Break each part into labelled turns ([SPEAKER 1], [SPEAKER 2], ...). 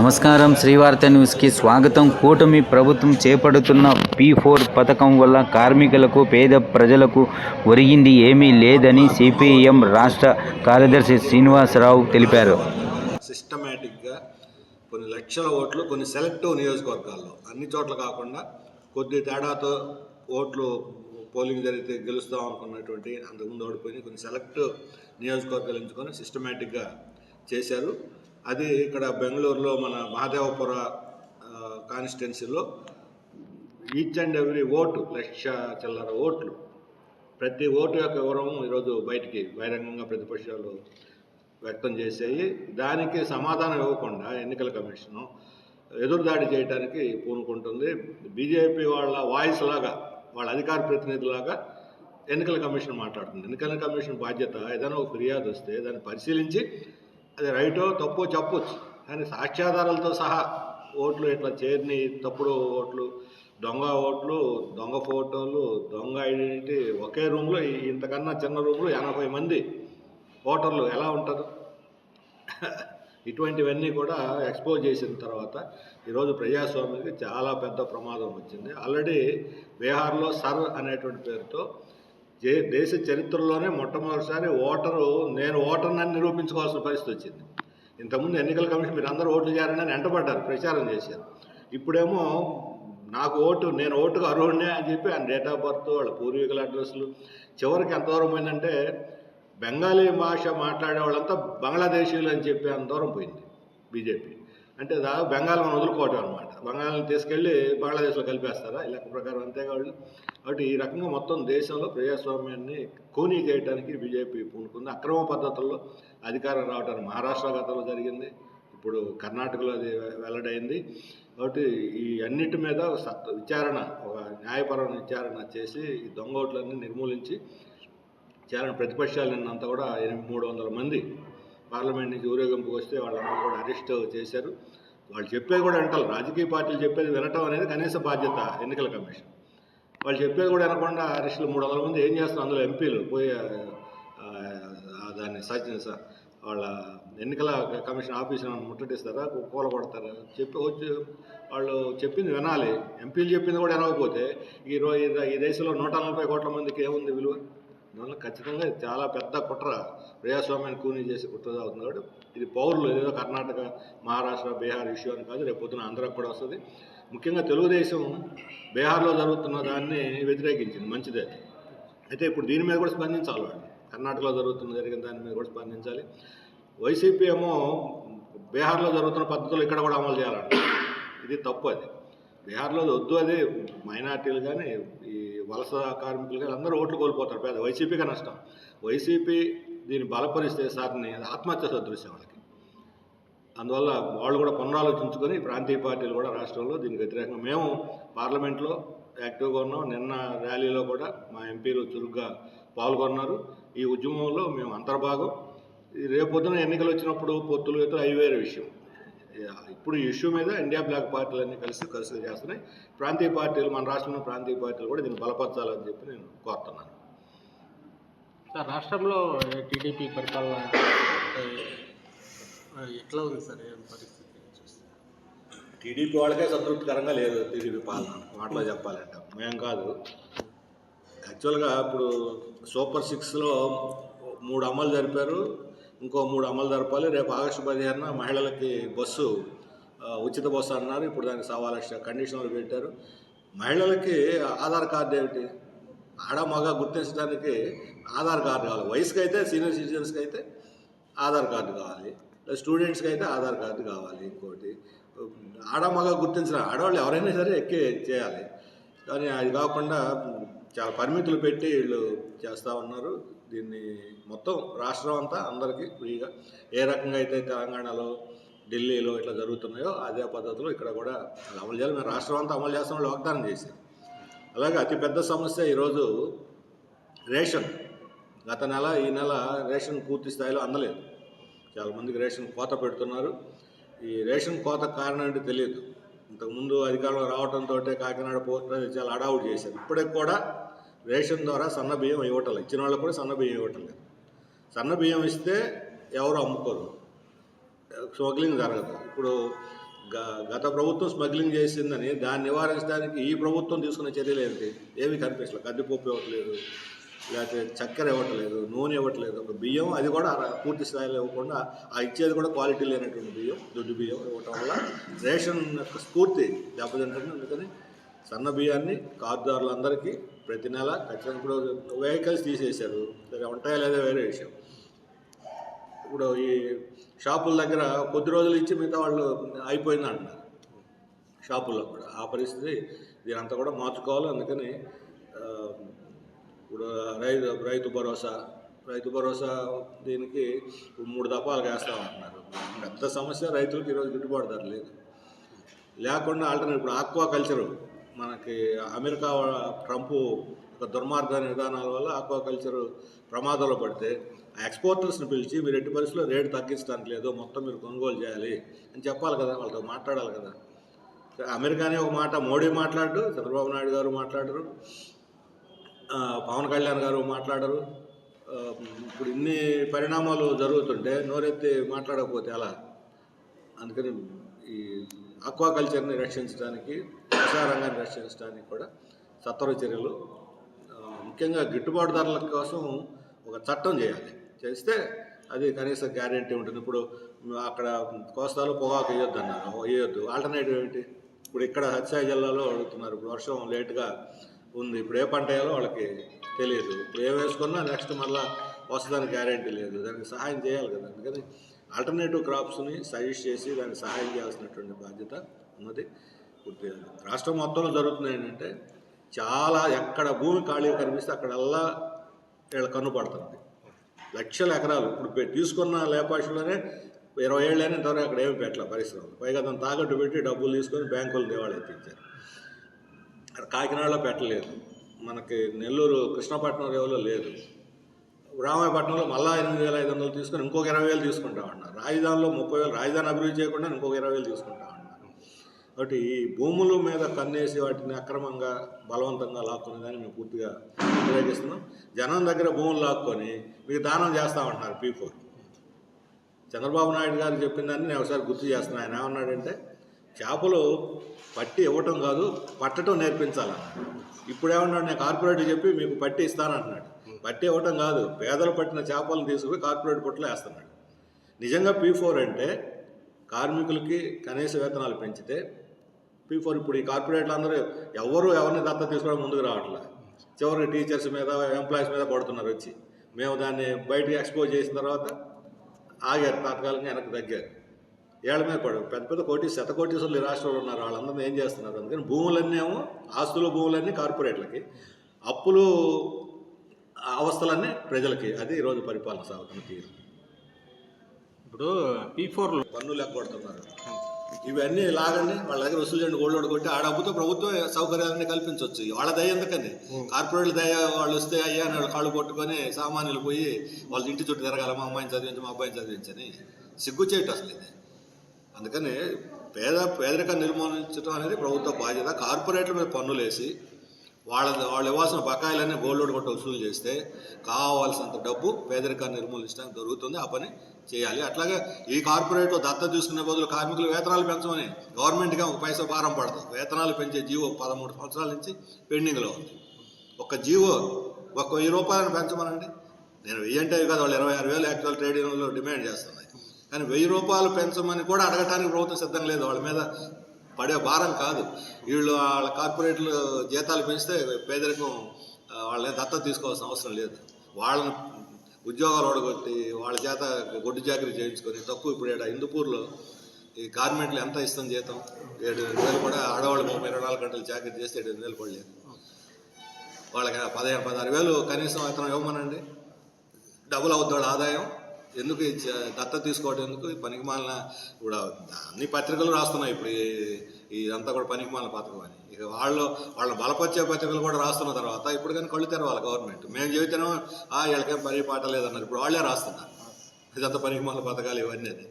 [SPEAKER 1] నమస్కారం. శ్రీవార్త న్యూస్కి స్వాగతం. కూటమి ప్రభుత్వం చేపడుతున్న పీ ఫోర్ పథకం వల్ల కార్మికులకు పేద ప్రజలకు ఒరిగింది ఏమీ లేదని సిపిఎం రాష్ట్ర కార్యదర్శి శ్రీనివాసరావు తెలిపారు.
[SPEAKER 2] సిస్టమేటిక్గా కొన్ని లక్షల ఓట్లు కొన్ని సెలెక్టివ్ నియోజకవర్గాల్లో అన్ని చోట్ల కాకుండా కొద్ది తేడాతో ఓట్లు పోలింగ్ జరిగితే గెలుస్తాం అనుకున్నటువంటి అంతకుముందు ఓడిపోయి కొన్ని సెలెక్ట్ నియోజకవర్గాలు ఎంచుకొని సిస్టమేటిక్గా చేశారు. అది ఇక్కడ బెంగళూరులో మన మహాదేవపుర కాన్స్టిట్యున్సీలో each and every vote lakh చిల్లర ఓట్లు. ప్రతి ఓటు యొక్క వివరం ఈరోజు బయటికి బహిరంగంగా ప్రతిపక్షాలు వ్యక్తం చేసేవి దానికి సమాధానం ఇవ్వకుండా ఎన్నికల కమిషను ఎదురుదాడి చేయడానికి పూనుకుంటుంది. బీజేపీ వాళ్ళ వాయిస్ లాగా వాళ్ళ అధికార ప్రతినిధిలాగా ఎన్నికల కమిషన్ మాట్లాడుతుంది. ఎన్నికల కమిషన్ బాధ్యత ఏదైనా ఒక ఫిర్యాదు వస్తే దాన్ని పరిశీలించి అది రైటో తప్పు చెప్పొచ్చు. కానీ సాక్ష్యాధారాలతో సహా ఓట్లు ఇట్లా చేరిని తప్పుడు ఓట్లు దొంగ ఓట్లు దొంగ ఫోటోలు దొంగ ఐడెంటిటీ ఒకే రూమ్లో ఇంతకన్నా చిన్న రూమ్లో ఎనభై మంది ఓటర్లు ఎలా ఉంటారు? ఇటువంటివన్నీ కూడా ఎక్స్పోజ్ చేసిన తర్వాత ఈరోజు ప్రజాస్వామ్యానికి చాలా పెద్ద ప్రమాదం వచ్చింది. ఆల్రెడీ బీహార్లో సర్ అనేటువంటి పేరుతో దేశ చరిత్రలోనే మొట్టమొదటిసారి ఓటరు నేను ఓటర్నని నిరూపించుకోవాల్సిన పరిస్థితి వచ్చింది. ఇంతకుముందు ఎన్నికల కమిషన్ మీరు అందరూ ఓట్లు చేయాలని వెంటబడ్డారు ప్రచారం చేశారు. ఇప్పుడేమో నాకు ఓటు నేను ఓటుకు అర్హుడినే అని చెప్పి ఆయన డేట్ ఆఫ్ బర్త్ వాళ్ళ పూర్వీకుల అడ్రస్లు. చివరికి ఎంత దూరం పోయిందంటే బెంగాలీ భాష మాట్లాడే వాళ్ళంతా బంగ్లాదేశీయులు అని చెప్పి అంత దూరం పోయింది బీజేపీ. అంటే దాదాపు బెంగాల్ మనం వదులుకోవటం అనమాట బెంగాల్ని తీసుకెళ్ళి బంగ్లాదేశ్లో కలిపేస్తారా? ఈ లెక్క ప్రకారం అంతేగా వాళ్ళు. కాబట్టి ఈ రకంగా మొత్తం దేశంలో ప్రజాస్వామ్యాన్ని కోనీ చేయడానికి బీజేపీ పూనుకుంది. అక్రమ పద్ధతుల్లో అధికారం రావడానికి మహారాష్ట్ర గతంలో జరిగింది. ఇప్పుడు కర్ణాటకలో అది వెల్లడైంది. కాబట్టి ఈ అన్నిటి మీద సత్ విచారణ ఒక న్యాయపరమైన విచారణ చేసి ఈ దొంగ ఓట్లన్నీ నిర్మూలించి చేయాలని ప్రతిపక్షాలు నిన్నంతా కూడా ఎనిమిది మూడు వందల మంది పార్లమెంట్ నుంచి ఊరేగింపుకు వస్తే వాళ్ళందరూ కూడా అరెస్ట్ చేశారు. వాళ్ళు చెప్పేది కూడా వింటారు. రాజకీయ పార్టీలు చెప్పేది వినటం అనేది కనీస బాధ్యత ఎన్నికల కమిషన్. వాళ్ళు చెప్పేది కూడా వినకుండా అరెస్టులు మూడు వందల మంది ఏం చేస్తున్నారు? అందులో ఎంపీలు పోయి దాన్ని సచిన వాళ్ళ ఎన్నికల కమిషన్ ఆఫీసును ముట్టడిస్తారా? కూల కొడతారా? చెప్పి వచ్చి వాళ్ళు చెప్పింది వినాలి. ఎంపీలు చెప్పింది కూడా వినకపోతే ఈ రోజు ఈ- ఈ దేశంలో నూట నలభై కోట్ల మందికి ఏముంది విలువ? అందువల్ల ఖచ్చితంగా ఇది చాలా పెద్ద కుట్ర ప్రజాస్వామ్యాన్ని కూనీ చేసే కుట్రగా అవుతుంది కాబట్టి ఇది పౌరులు ఏదో కర్ణాటక మహారాష్ట్ర బీహార్ ఇష్యూ అని కాదు రేపు పొద్దున ఆంధ్రాకి కూడా వస్తుంది. ముఖ్యంగా తెలుగుదేశం బీహార్లో జరుగుతున్న దాన్ని వ్యతిరేకించింది మంచిదే. అయితే ఇప్పుడు దీని మీద కూడా స్పందించాలి వాళ్ళు. కర్ణాటకలో జరుగుతున్న జరిగిన దాని మీద కూడా స్పందించాలి. వైసీపీ ఏమో బీహార్లో జరుగుతున్న పద్ధతులు ఇక్కడ కూడా అమలు చేయాలంట ఇది తప్పు అది. బీహార్లో వద్దు అది మైనార్టీలు కానీ ఈ వలస కార్మికులు కానీ అందరూ ఓట్లు కోల్పోతారు. పేద వైసీపీగా నష్టం? వైసీపీ దీన్ని బలపరిస్తే సార్ని ఆత్మహత్య సదృశ్యం వాళ్ళకి. అందువల్ల వాళ్ళు కూడా పునరాలోచించుకొని ప్రాంతీయ పార్టీలు కూడా రాష్ట్రంలో దీనికి వ్యతిరేకంగా మేము పార్లమెంట్లో యాక్టివ్గా ఉన్నాం. నిన్న ర్యాలీలో కూడా మా ఎంపీలు చురుగ్గా పాల్గొన్నారు. ఈ ఉద్యమంలో మేము అంతర్భాగం. రేపొద్దున ఎన్నికలు వచ్చినప్పుడు పొత్తులు అయితే అవి వేరే విషయం. ఇప్పుడు ఈ ఇష్యూ మీద ఇండియా బ్లాక్ పార్టీలన్నీ కలిసి కలిసి చేస్తున్నాయి. ప్రాంతీయ పార్టీలు మన రాష్ట్రంలో ప్రాంతీయ పార్టీలు కూడా దీన్ని బలపరచాలని చెప్పి నేను కోరుతున్నాను.
[SPEAKER 3] సార్ రాష్ట్రంలో టీడీపీ పరిపాలన ఎట్లా ఉంది సార్? పరిస్థితి
[SPEAKER 2] టీడీపీ వాళ్ళకే సంతృప్తికరంగా లేదు టీడీపీ పాలన. మాటలో చెప్పాలంటే మేం కాదు. యాక్చువల్గా ఇప్పుడు సూపర్ సిక్స్లో మూడు అమలు జరిపారు. ఇంకో మూడు అమలు జరపాలి. రేపు ఆగస్టు పదిహేనున మహిళలకి బస్సు ఉచిత బస్సు అన్నారు. ఇప్పుడు దానికి సవా లక్ష కండిషన్లు పెట్టారు. మహిళలకి ఆధార్ కార్డు ఏమిటి? ఆడ మగ గుర్తించడానికి ఆధార్ కార్డు కావాలి. వయసుకి అయితే సీనియర్ సిటిజన్స్కి అయితే ఆధార్ కార్డు కావాలి. స్టూడెంట్స్కి అయితే ఆధార్ కార్డు కావాలి ఇంకోటి. ఆడ మగ గుర్తించిన ఆడవాళ్ళు ఎవరైనా సరే ఎక్కి చేయాలి. కానీ అది కాకుండా చాలా పరిమితులు పెట్టి వీళ్ళు చేస్తూ ఉన్నారు. దీన్ని మొత్తం రాష్ట్రం అంతా అందరికీ ఫ్రీగా ఏ రకంగా అయితే తెలంగాణలో ఢిల్లీలో ఇట్లా జరుగుతున్నాయో అదే పద్ధతిలో ఇక్కడ కూడా అమలు చేయాలి. మేము రాష్ట్రం అంతా అమలు చేస్తామని వాగ్దానం చేశారు అలాగే అతిపెద్ద సమస్య ఈరోజు రేషన్. గత నెల ఈ నెల రేషన్ పూర్తి స్థాయిలో అందలేదు. చాలామందికి రేషన్ కోత పెడుతున్నారు. ఈ రేషన్ కోత కారణం ఏంటి తెలియదు. ఇంతకుముందు అధికారంలో రావడంతో కాకినాడ పోర్టు చాలా అడావుట్ చేశారు. ఇప్పటికి కూడా రేషన్ ద్వారా సన్న బియ్యం ఇవ్వటం లేదు. ఇచ్చిన వాళ్ళకి కూడా సన్న బియ్యం ఇవ్వటం లేదు. సన్న బియ్యం ఇస్తే ఎవరు అమ్ముకోరు. స్మగ్లింగ్ జరగదు. ఇప్పుడు గ- గత ప్రభుత్వం స్మగ్లింగ్ చేసిందని దాన్ని నివారించడానికి ఈ ప్రభుత్వం తీసుకున్న చర్యలు ఏంటి? ఏమి కనిపించలేదు. కందిపప్పు ఇవ్వట్లేదు. లేకపోతే చక్కెర ఇవ్వట్లేదు. నూనె ఇవ్వట్లేదు. ఒక బియ్యం అది కూడా పూర్తి స్థాయిలో ఇవ్వకుండా ఆ ఇచ్చేది కూడా క్వాలిటీ లేనటువంటి బియ్యం దొడ్డు బియ్యం ఇవ్వటం వల్ల రేషన్ యొక్క స్ఫూర్తి దెబ్బతింటుంది. అందుకని సన్న బియ్యాన్ని కార్డుదారులందరికీ ప్రతి నెల ఖచ్చితంగా ఇప్పుడు వెహికల్స్ తీసేశారు. సరే ఉంటాయా లేదా వేరే విషయం. ఇప్పుడు ఈ షాపుల దగ్గర కొద్ది రోజులు ఇచ్చి మిగతా వాళ్ళు అయిపోయింది అంటున్నారు షాపుల్లో కూడా ఆ పరిస్థితి దీనంతా కూడా మార్చుకోవాలి. అందుకని ఇప్పుడు రైతు రైతు భరోసా రైతు భరోసా దీనికి మూడు మూడు దఫాలుగా వేస్తామంటున్నారు పెద్ద సమస్య రైతులకు ఈరోజు గిట్టుబాటు ధర లేదు. లేకుండా ఆల్టర్నేట్ ఇప్పుడు ఆక్వా కల్చరు మనకి అమెరికా ట్రంప్ ఒక దుర్మార్గ విధానాల వల్ల ఆక్వాకల్చర్ ప్రమాదంలో పడితే ఆ ఎక్స్పోర్టర్స్ని పిలిచి మీరు ఎట్టి పరిస్థితుల్లో రేటు తగ్గించడానికి లేదు మొత్తం మీరు కొనుగోలు చేయాలి అని చెప్పాలి కదా వాళ్ళతో మాట్లాడాలి కదా. అమెరికానే ఒక మాట మోడీ మాట్లాడు చంద్రబాబు నాయుడు గారు మాట్లాడరు పవన్ కళ్యాణ్ గారు మాట్లాడరు. ఇప్పుడు ఇన్ని పరిణామాలు జరుగుతుంటే నోరెత్తి మాట్లాడకపోతే అలా అందుకని ఈ ఆక్వాకల్చర్ని రక్షించడానికి వ్యవసాయ రంగాన్ని రక్షించడానికి కూడా సత్వర చర్యలు ముఖ్యంగా గిట్టుబాటు ధరల కోసం ఒక చట్టం చేయాలి. చేస్తే అది కనీస గ్యారెంటీ ఉంటుంది. ఇప్పుడు అక్కడ కోస్తాలో పొగాకు వేయొద్దు అన్నారు వేయొద్దు. ఆల్టర్నేటివ్ ఏంటి ఇప్పుడు ఇక్కడ హత్సాయి జిల్లాలో అడుగుతున్నారు. ఇప్పుడు వర్షం లేట్గా ఉంది. ఇప్పుడు ఏ పంట వేయాలో వాళ్ళకి తెలియదు. ఇప్పుడు ఏం వేసుకున్నా నెక్స్ట్ మళ్ళీ వస్తుందని గ్యారెంటీ లేదు. దానికి సహాయం చేయాలి కదా. అందుకని ఆల్టర్నేటివ్ క్రాప్స్ని సజెస్ట్ చేసి దానికి సహాయం చేయాల్సినటువంటి బాధ్యత ఉన్నది. పూర్తిగా రాష్ట్రం మొత్తంలో జరుగుతుంది ఏంటంటే చాలా ఎక్కడ భూమి ఖాళీ కనిపిస్తే అక్కడల్లా వీళ్ళ కన్ను పడుతుంది. లక్షల ఎకరాలు ఇప్పుడు తీసుకున్న లేపాషులోనే ఇరవై ఏళ్ళైనా ఇంతవరకు అక్కడ ఏమి పెట్టలే పరిశ్రమలు. పైగా దాన్ని తాకట్టు పెట్టి డబ్బులు తీసుకొని బ్యాంకులు దేవాళ్ళు ఎత్తించారు. అక్కడ కాకినాడలో పెట్టలేదు. మనకి నెల్లూరు కృష్ణపట్నం రేవులో లేదు. రామాయపట్నంలో మళ్ళా ఎనిమిది వేల ఐదు వందలు తీసుకొని ఇంకొక ఇరవై వేలు తీసుకుంటామన్నారు. రాజధానిలో ముప్పై వేలు రాజధాని అభివృద్ధి చేయకుండా ఇంకొక ఇరవై వేలు తీసుకుంటాం కాబట్టి ఈ భూముల మీద కన్నేసి వాటిని అక్రమంగా బలవంతంగా లాక్కునే దాన్ని మేము పూర్తిగా వ్యతిరేకిస్తున్నాం. జనం దగ్గర భూములు లాక్కొని మీకు దానం చేస్తామంటున్నారు పీ ఫోర్. చంద్రబాబు నాయుడు గారు చెప్పిన దాన్ని నేను ఒకసారి గుర్తు చేస్తున్నాను ఆయన ఏమన్నాడంటే చేపలు పట్టి ఇవ్వటం కాదు పట్టడం నేర్పించాలన్నాడు ఇప్పుడు ఏమన్నాడు నేను కార్పొరేట్ చెప్పి మీకు పట్టి ఇస్తానంటున్నాడు. పట్టి ఇవ్వటం కాదు పేదలు పట్టిన చేపలను తీసుకుపోయి కార్పొరేట్ పుట్టలో వేస్తున్నాడు. నిజంగా పీ ఫోర్ అంటే కార్మికులకి కనీస వేతనాలు పెంచితే పీ ఫోర్ ఇప్పుడు ఈ కార్పొరేట్లు అందరూ ఎవరు ఎవరిని దత్త తీసుకోవడం ముందుకు రావట్లే. చివరికి టీచర్స్ మీద ఎంప్లాయీస్ మీద పడుతున్నారు వచ్చి. మేము దాన్ని బయటకు ఎక్స్పోజ్ చేసిన తర్వాత ఆగారు తాత్కాలికంగా వెనక్కి తగ్గారు. ఏళ్ళ మీద పడు పెద్ద పెద్ద కోటి శతకోటీసులు ఈ రాష్ట్రంలో ఉన్నారు. వాళ్ళందరూ ఏం చేస్తున్నారు? అందుకని భూములన్నీ ఏమో ఆస్తులు భూములన్నీ కార్పొరేట్లకి. అప్పులు అవస్థలన్నీ ప్రజలకి. అది ఈరోజు పరిపాలన సాగుతున్న తీరు.
[SPEAKER 3] ఇప్పుడు పీ ఫోర్లో
[SPEAKER 2] పన్నులు ఎగ్గొడుతున్నారు ఇవన్నీ లాగండి వాళ్ళ దగ్గర వసూలు చేయండి గోల్డ్ కొట్టి ఆ డబ్బుతో ప్రభుత్వం సౌకర్యాలన్నీ కల్పించవచ్చు వాళ్ళ దయ ఎందుకని? కార్పొరేట్ల దయ వాళ్ళు వస్తే అయ్యా అని వాళ్ళు కాళ్ళు పట్టుకొని సామాన్యులు పోయి వాళ్ళ ఇంటి చుట్టూ తిరగాల మా అమ్మాయిని చదివించి మా అబ్బాయిని చదివించని సిగ్గు చేయటం అసలు ఇది. అందుకని పేద పేదరికాన్ని నిర్మూలించడం అనేది ప్రభుత్వ బాధ్యత. కార్పొరేట్ల మీద పన్నులు వేసి వాళ్ళ వాళ్ళు ఇవ్వాల్సిన బకాయిలన్నీ గోల్డ్ కొట్టి వసూలు చేస్తే కావాల్సినంత డబ్బు పేదరికాన్ని నిర్మూలించడానికి జరుగుతుంది. ఆ పని చేయాలి. అట్లాగే ఈ కార్పొరేట్ దత్త తీసుకునే బదులు కార్మికులు వేతనాలు పెంచమని గవర్నమెంట్గా ఒక పైసా భారం పడదు వేతనాలు పెంచే జీవో పదమూడు సంవత్సరాల నుంచి పెండింగ్లో ఉంది. ఒక జీవో ఒక వెయ్యి రూపాయలను పెంచమనండి. నేను వెయ్యి అంటే కాదు వాళ్ళు ఇరవై ఆరు వేలు యాక్చువల్ ట్రేడ్ యూనియన్లో డిమాండ్ చేస్తున్నాయి. కానీ వెయ్యి రూపాయలు పెంచమని కూడా అడగటానికి ప్రభుత్వం సిద్ధం లేదు. వాళ్ళ మీద పడే భారం కాదు. వీళ్ళు వాళ్ళ కార్పొరేట్లు జీతాలు పెంచితే పేదరికం వాళ్ళని దత్త తీసుకోవాల్సిన అవసరం లేదు. వాళ్ళని ఉద్యోగాలు ఓడగొట్టి వాళ్ళ చేత గొడ్డు చాకరీ చేయించుకొని తక్కువ ఇప్పుడు ఈడ ఇందుపూర్లో ఈ గార్మెంట్లు ఎంత ఇస్తాం జీతం? ఏడు వేలు కూడా ఆడవాళ్ళు ముప్పై ఇరవై నాలుగు గంటలు చాకరీ చేస్తే ఏడు వేలు కూడా లేదు వాళ్ళకి పదిహేను పదహారు వేలు కనీసం వేతనం ఇవ్వమనండి. డబుల్ అవుద్ది వాళ్ళ ఆదాయం. ఎందుకు దత్త తీసుకోవడం ఎందుకు? పనికి మాలిన ఇప్పుడు అన్ని పత్రికలు రాస్తున్నాయి. ఇప్పుడు ఈ- ఇదంతా కూడా పనికి పథకం అని ఇక వాళ్ళు వాళ్ళ బలపరిచే పత్రికలు కూడా రాస్తున్న తర్వాత ఇప్పుడు కానీ కళ్ళు తెరవాలి గవర్నమెంట్. మేము చెబితేనో ఆ వీళ్ళకేం పని పాట లేదన్నారు. ఇప్పుడు వాళ్ళే రాస్తున్నారు. ఇదంతా పనికి మాలిన పథకాలు ఇవన్నీ అది.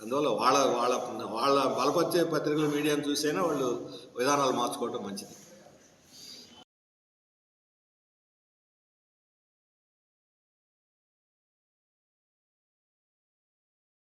[SPEAKER 2] అందువల్ల వాళ్ళ వాళ్ళ వాళ్ళ బలపరిచే పత్రికలు మీడియాను చూసైనా వాళ్ళు విధానాలు మార్చుకోవటం మంచిది.